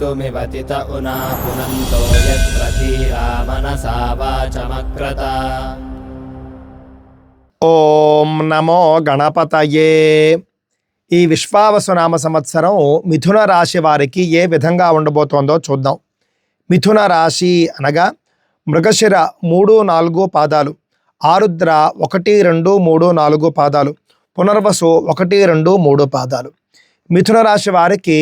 कर्तुमिवतित उना पुनन्तो यत्र धीरा मनसा वाचमक्रत ఓం నమో గణపతయే ఈ విశ్వావసునామ సంవత్సరం మిథున రాశి వారికి ఏ విధంగా ఉండబోతోందో చూద్దాం మిథున రాశి అనగా మృగశిర మూడు నాలుగు పాదాలు ఆరుద్ర ఒకటి రెండు మూడు నాలుగు పాదాలు పునర్వసు ఒకటి రెండు మూడు పాదాలు మిథున రాశి వారికి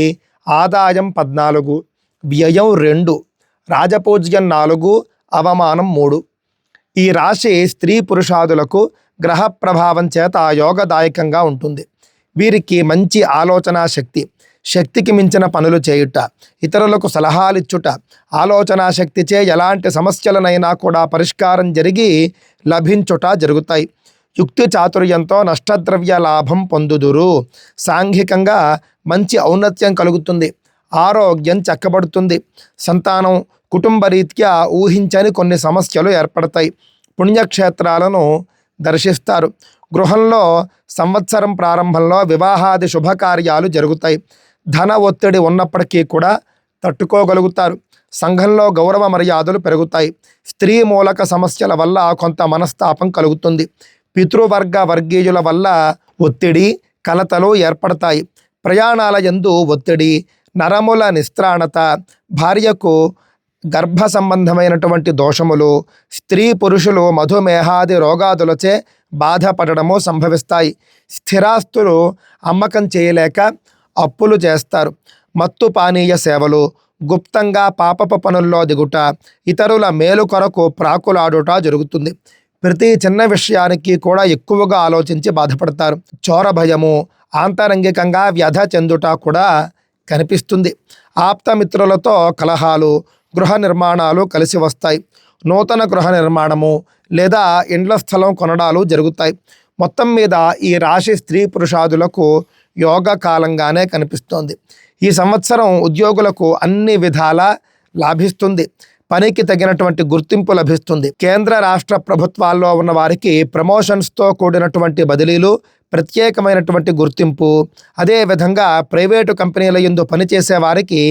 ఆదాయం పద్నాలుగు వ్యయం రెండు రాజపూజ్యం నాలుగు అవమానం మూడు. ఈ రాశి స్త్రీ పురుషాదులకు గ్రహ ప్రభావం చేత యోగదాయకంగా ఉంటుంది. వీరికి మంచి ఆలోచనా శక్తి శక్తికి మించిన పనులు చేయుట ఇతరులకు సలహాలిచ్చుట ఆలోచనా శక్తిచే ఎలాంటి సమస్యలనైనా కూడా పరిష్కారం జరిగి లభించుట జరుగుతాయి. యుక్తి చాతుర్యంతో నష్టద్రవ్య లాభం పొందుదురు. సాంఘికంగా మంచి ఔన్నత్యం కలుగుతుంది. ఆరోగ్యం చక్కబడుతుంది. సంతానం కుటుంబ రీత్యా ఊహించని కొన్ని సమస్యలు ఏర్పడతాయి. పుణ్యక్షేత్రాలను దర్శిస్తారు. గృహంలో సంవత్సరం ప్రారంభంలో వివాహాది శుభకార్యాలు జరుగుతాయి. ధన ఒత్తిడి ఉన్నప్పటికీ కూడా తట్టుకోగలుగుతారు. సంఘంలో గౌరవ మర్యాదలు పెరుగుతాయి. స్త్రీ మూలక సమస్యల వల్ల కొంత మనస్తాపం కలుగుతుంది. పితృవర్గ వర్గీయుల వల్ల ఒత్తిడి కలతలు ఏర్పడతాయి. ప్రయాణాల యందు ఒత్తిడి నరముల నిస్త్రాణత భార్యకు గర్భ సంబంధమైనటువంటి దోషములు స్త్రీ పురుషులు మధుమేహాది రోగాదులచే బాధపడడము సంభవిస్తాయి. స్థిరాస్తులు అమ్మకం చేయలేక అప్పులు చేస్తారు. మత్తు పానీయ సేవలు గుప్తంగా పాపపు పనుల్లో దిగుట ఇతరుల మేలు కొరకు ప్రాకులాడుట జరుగుతుంది. ప్రతి చిన్న విషయానికి కూడా ఎక్కువగా ఆలోచించి బాధపడతారు. చోర భయము ఆంతరంగికంగా వ్యధ చెందుట కూడా కనిపిస్తుంది. ఆప్తమిత్రులతో కలహాలు గృహ నిర్మాణాలు కలిసి వస్తాయి. నూతన గృహ నిర్మాణము లేదా ఇండ్ల స్థలం కొనడాలు జరుగుతాయి. మొత్తం మీద ఈ రాశి స్త్రీ పురుషాదులకు యోగ కాలంగానే కనిపిస్తోంది. ఈ సంవత్సరం ఉద్యోగులకు అన్ని విధాల లాభిస్తుంది. పనికి తగినటువంటి గుర్తింపు లభిస్తుంది. కేంద్ర రాష్ట్ర ప్రభుత్వాల్లో ఉన్న వారికి ప్రమోషన్స్తో కూడినటువంటి బదిలీలు ప్రత్యేకమైనటువంటి గుర్తింపు అదేవిధంగా ప్రైవేటు కంపెనీల ఎందు పనిచేసే వారికి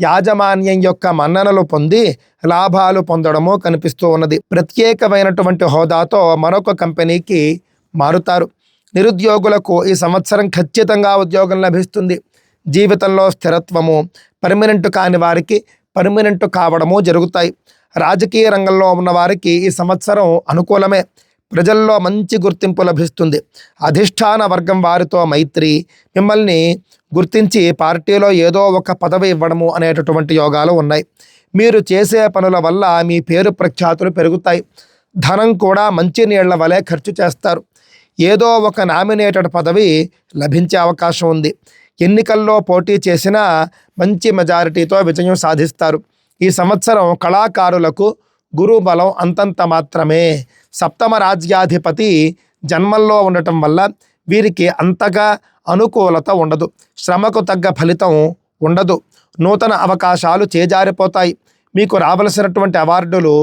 యాజమాన్యం యొక్క మన్ననలు పొంది లాభాలు పొందడము కనిపిస్తూ ఉన్నది. ప్రత్యేకమైనటువంటి హోదాతో మరొక కంపెనీకి మారుతారు. నిరుద్యోగులకు ఈ సంవత్సరం ఖచ్చితంగా ఉద్యోగం లభిస్తుంది. జీవితంలో స్థిరత్వము పర్మనెంట్ కాని వారికి పర్మనెంట్ కావడము జరుగుతాయి. రాజకీయ రంగంలో ఉన్న వారికి ఈ సంవత్సరం అనుకూలమే. ప్రజల్లో మంచి గుర్తింపు లభిస్తుంది. అధిష్టాన వర్గం వారితో మైత్రి. మిమ్మల్ని గుర్తించి పార్టీలో ఏదో ఒక పదవి ఇవ్వడము అనేటటువంటి యోగాలు ఉన్నాయి. మీరు చేసే పనుల వల్ల మీ పేరు ప్రఖ్యాతులు పెరుగుతాయి. ధనం కూడా మంచి నీళ్ళ వలె ఖర్చు చేస్తారు. ఏదో ఒక నామినేటెడ్ పదవి లభించే అవకాశం ఉంది. ఎన్నికల్లో పోటీ చేసినా మంచి మెజారిటీతో విజయం సాధిస్తారు. ఈ సంవత్సరం కళాకారులకు గురు బలం అంతంత మాత్రమే. సప్తమ రాజ్యాధిపతి జన్మల్లో ఉండటం వల్ల వీరికి అంతగా అనుకూలత ఉండదు. శ్రమకు తగ్గ ఫలితం ఉండదు. నూతన అవకాశాలు చేజారిపోతాయి. మీకు రావలసినటువంటి అవార్డులు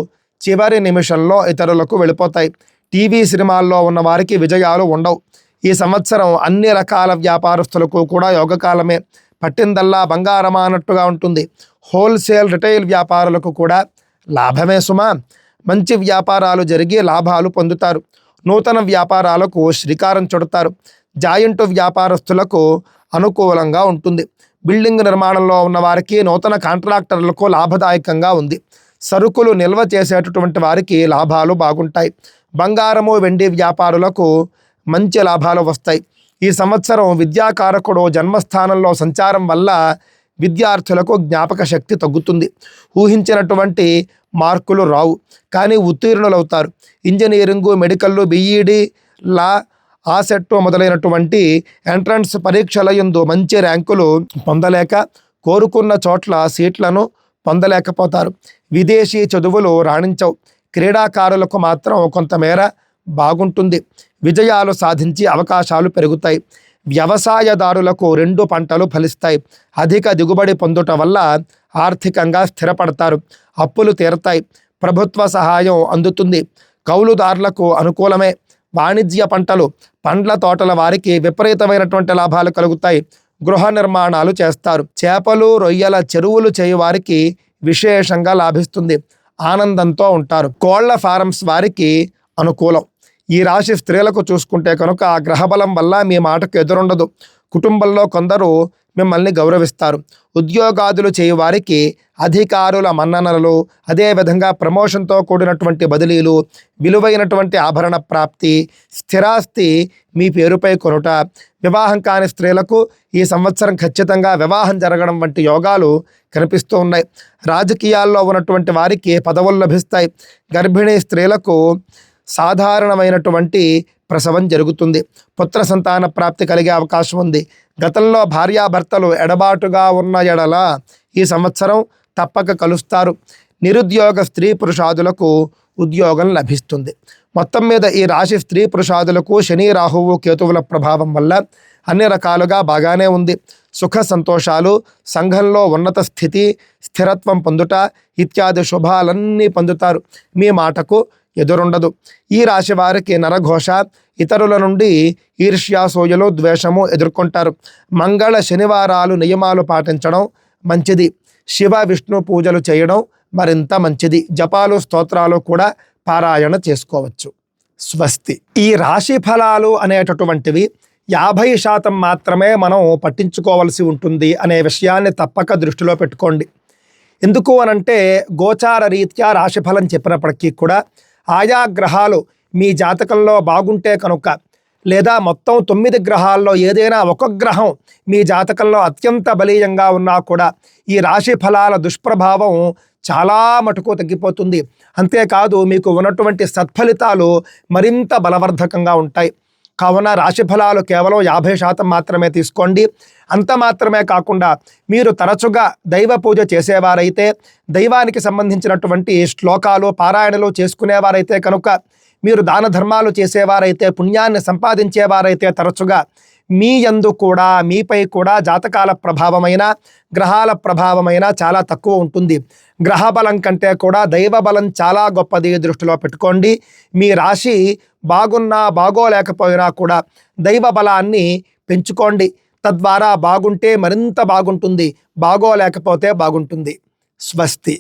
చివరి నిమిషంలో ఇతరులకు వెళ్ళిపోతాయి. టీవీ సినిమాల్లో ఉన్న వారికి విజయాలు ఉండవు. ఈ సంవత్సరం అన్ని రకాల వ్యాపారస్తులకు కూడా యోగకాలమే పట్టిందల్లా బంగారమా అన్నట్టుగా ఉంటుంది. హోల్సేల్ రిటైల్ వ్యాపారులకు కూడా లాభమే సుమా. మంచి వ్యాపారాలు జరిగి లాభాలు పొందుతారు. నూతన వ్యాపారాలకు శ్రీకారం చుడతారు. జాయింట్ వ్యాపారస్తులకు అనుకూలంగా ఉంటుంది. బిల్డింగ్ నిర్మాణంలో ఉన్న వారికి నూతన కాంట్రాక్టర్లకు లాభదాయకంగా ఉంది. సరుకులు నిల్వ చేసేటటువంటి వారికి లాభాలు బాగుంటాయి. బంగారము వెండి వ్యాపారులకు మంచి లాభాలు వస్తాయి. ఈ సంవత్సరం విద్యాకారకుడు జన్మస్థానంలో సంచారం వల్ల విద్యార్థులకు జ్ఞాపక శక్తి తగ్గుతుంది. ఊహించినటువంటి మార్కులు రావు. కానీ ఉత్తీర్ణులవుతారు. Engineering medical B Ed law asset మొదలైనటువంటి ఎంట్రన్స్ పరీక్షల యందు మంచి ర్యాంకులు పొందలేక కోరుకున్న చోట్ల సీట్లను పొందలేకపోతారు. విదేశీ చదువులు రాణించవు. క్రీడాకారులకు మాత్రం కొంతమేర బాగుంటుంది. విజయాలు సాధించి అవకాశాలు పెరుగుతాయి. వ్యవసాయదారులకు రెండు పంటలు ఫలిస్తాయి. అధిక దిగుబడి పొందుట వల్ల ఆర్థికంగా స్థిరపడతారు. అప్పులు తీరతాయి. ప్రభుత్వ సహాయం అందుతుంది. కౌలుదారులకు అనుకూలమే. వాణిజ్య పంటలు పండ్ల తోటల వారికి విపరీతమైనటువంటి లాభాలు కలుగుతాయి. గృహ నిర్మాణాలు చేస్తారు. చేపలు రొయ్యల చెరువులు చేయవారికి విశేషంగా లాభిస్తుంది. ఆనందంతో ఉంటారు. కోళ్ళ ఫారమ్స్ వారికి అనుకూలం. ఈ రాశి స్త్రీలకు చూసుకుంటే కనుక ఆ గ్రహబలం వల్ల మీ మాటకు ఎదురుండదు. కుటుంబంలో కొందరు మిమ్మల్ని గౌరవిస్తారు. ఉద్యోగాదులు చేయవారికి అధికారుల మన్ననలు అదేవిధంగా ప్రమోషన్తో కూడినటువంటి బదిలీలు విలువైనటువంటి ఆభరణ ప్రాప్తి స్థిరాస్తి మీ పేరుపై కొనుట వివాహం కాని స్త్రీలకు ఈ సంవత్సరం ఖచ్చితంగా వివాహం జరగడం వంటి యోగాలు కనిపిస్తూ ఉన్నాయి. రాజకీయాల్లో ఉన్నటువంటి వారికి పదవులు లభిస్తాయి. గర్భిణీ స్త్రీలకు సాధారణమైనటువంటి ప్రసవం జరుగుతుంది. పుత్ర సంతాన ప్రాప్తి కలిగే అవకాశం ఉంది. గతంలో భార్యాభర్తలు ఎడబాటుగా ఉన్న ఎడల ఈ సంవత్సరం తప్పక కలుస్తారు. నిరుద్యోగ స్త్రీ పురుషాదులకు ఉద్యోగం లభిస్తుంది. మొత్తం మీద ఈ రాశి స్త్రీ పురుషాదులకు శని రాహువు కేతువుల ప్రభావం వల్ల అన్ని రకాలుగా బాగానే ఉంది. సుఖ సంతోషాలు సంఘంలో ఉన్నత స్థితి స్థిరత్వం పొందుట ఇత్యాది శుభాలన్నీ పొందుతారు. మీ మాటకు ఎదురుండదు. ఈ రాశి వారికి నరఘోష ఇతరుల నుండి ఈర్ష్యాసూయలు ద్వేషము ఎదుర్కొంటారు. మంగళ శనివారాలు నియమాలు పాటించడం మంచిది. శివ విష్ణు పూజలు చేయడం మరింత మంచిది. జపాలు స్తోత్రాలు కూడా పారాయణ చేసుకోవచ్చు. స్వస్తి. ఈ రాశి ఫలాలు అనేటటువంటివి యాభై శాతం మాత్రమే మనం పట్టించుకోవాల్సి ఉంటుంది అనే విషయాన్ని తప్పక దృష్టిలో పెట్టుకోండి. ఎందుకు అనంటే గోచార రీత్యా రాశిఫలం చెప్పినప్పటికీ కూడా ఆయా గ్రహాలు మీ జాతకంలో బాగుంటే కనుక లేదా మొత్తం తొమ్మిది గ్రహాల్లో ఏదైనా ఒక గ్రహం మీ జాతకంలో అత్యంత బలీయంగా ఉన్నా కూడా ఈ రాశి ఫలాల దుష్ప్రభావం చాలా మటుకు తగ్గిపోతుంది. అంతేకాదు మీకు ఉన్నటువంటి సత్ఫలితాలు మరింత బలవర్ధకంగా ఉంటాయి. కావున రాశి ఫలాలు కేవలం యాభై శాతం మాత్రమే తీసుకోండి. అంత మాత్రమే కాకుండా మీరు తరచుగా దైవ పూజ చేసేవారైతే దైవానికి సంబంధించినటువంటి శ్లోకాలు పారాయణలు చేసుకునేవారైతే కనుక మీరు దాన ధర్మాలు చేసేవారైతే పుణ్యాన్ని సంపాదించేవారైతే తరచుగా మీ యందు కూడా మీపై కూడా జాతకాల ప్రభావమైన గ్రహాల ప్రభావమైన చాలా తక్కువ ఉంటుంది. గ్రహ బలం కంటే కూడా దైవ బలం చాలా గొప్పది దృష్టిలో పెట్టుకోండి. మీ రాశి బాగున్నా బాగోలేకపోయినా కూడా దైవ బలాన్ని పెంచుకోండి. తద్వారా బాగుంటే మరింత బాగుంటుంది. బాగోలేకపోతే బాగుంటుంది. స్వస్తి.